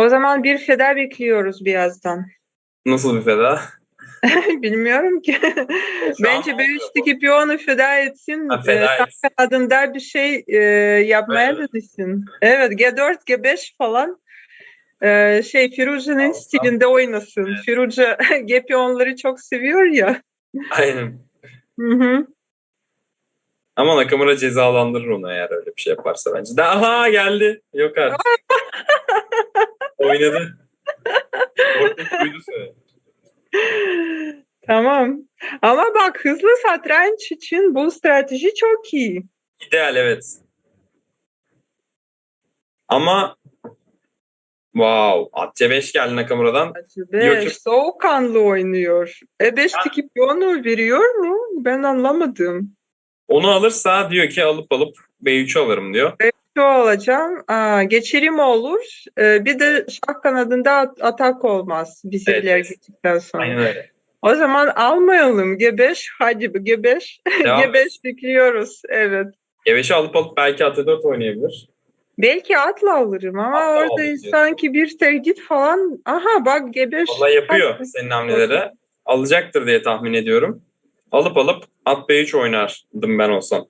O zaman bir feda bekliyoruz birazdan. Nasıl bir feda? Bilmiyorum ki. Bence an B3'teki piyonu feda etsin. Ha, feda Ee, etsin. adında bir şey e, yapmaya Evet. da desin. Evet G4, G5 falan e, şey Firuze'nin stilinde oynasın. Evet. Firuze G piyonları çok seviyor ya. Aynen. Hı hı. Ama Nakamura cezalandırır onu eğer öyle bir şey yaparsa bence. De, aha geldi. Yok artık. Oynadı. Korkunç duydu seni. Tamam. Ama bak hızlı satranç için bu strateji çok iyi. İdeal evet. Ama wow. At C5 geldi Nakamura'dan. Ve Yok, yok. soğukkanlı oynuyor. E5'teki piyonu veriyor mu? Ben anlamadım. Onu alırsa diyor ki alıp alıp B3'ü alırım diyor. Şu alacağım. Aa, geçerim olur. Ee, bir de şah kanadında at- atak olmaz. Bizimkiler Evet. gittikten sonra. Aynen öyle. O zaman almayalım. G5. Hadi G5. Devam. G5 bekliyoruz. Evet. G5'i alıp alıp belki at 4 oynayabilir. Belki atla alırım ama Atla orada alır sanki bir tehdit falan. Aha bak G5. Vallahi yapıyor Hadi. senin hamleleri. Alacaktır diye tahmin ediyorum. Alıp alıp at B3 oynardım ben olsam.